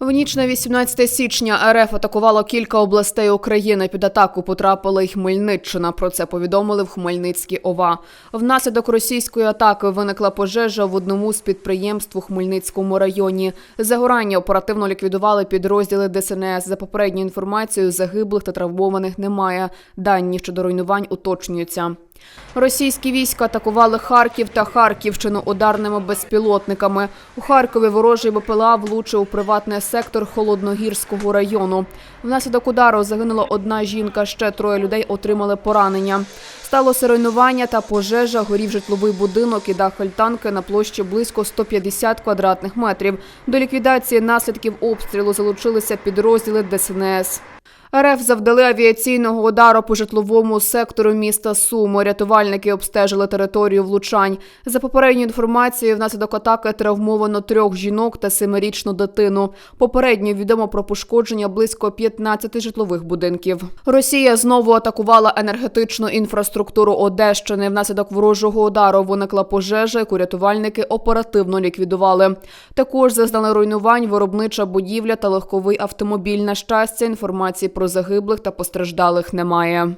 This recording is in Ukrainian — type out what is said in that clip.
В ніч на 18 січня РФ атакувало кілька областей України. Під атаку потрапила й Хмельниччина. Про це повідомили в Хмельницькій ОВА. Внаслідок російської атаки виникла пожежа в одному з підприємств у Хмельницькому районі. Загорання оперативно ліквідували підрозділи ДСНС. За попередньою інформацією, загиблих та травмованих немає. Дані щодо руйнувань уточнюються. Російські війська атакували Харків та Харківщину ударними безпілотниками. У Харкові ворожий БПЛА влучив у приватний сектор Холодногірського району. Внаслідок удару загинула одна жінка, ще троє людей отримали поранення. Сталося руйнування та пожежа, горів житловий будинок і дах альтанки на площі близько 150 квадратних метрів. До ліквідації наслідків обстрілу залучилися підрозділи ДСНС. РФ завдали авіаційного удару по житловому сектору міста Суми. Рятувальники обстежили територію влучань. За попередньою інформацією, внаслідок атаки травмовано трьох жінок та семирічну дитину. Попередньо відомо про пошкодження близько 15 житлових будинків. Росія знову атакувала енергетичну інфраструктуру Одещини. Внаслідок ворожого удару виникла пожежа, яку рятувальники оперативно ліквідували. Також зазнали руйнувань виробнича будівля та легковий автомобіль. На щастя, інформації про загиблих та постраждалих немає.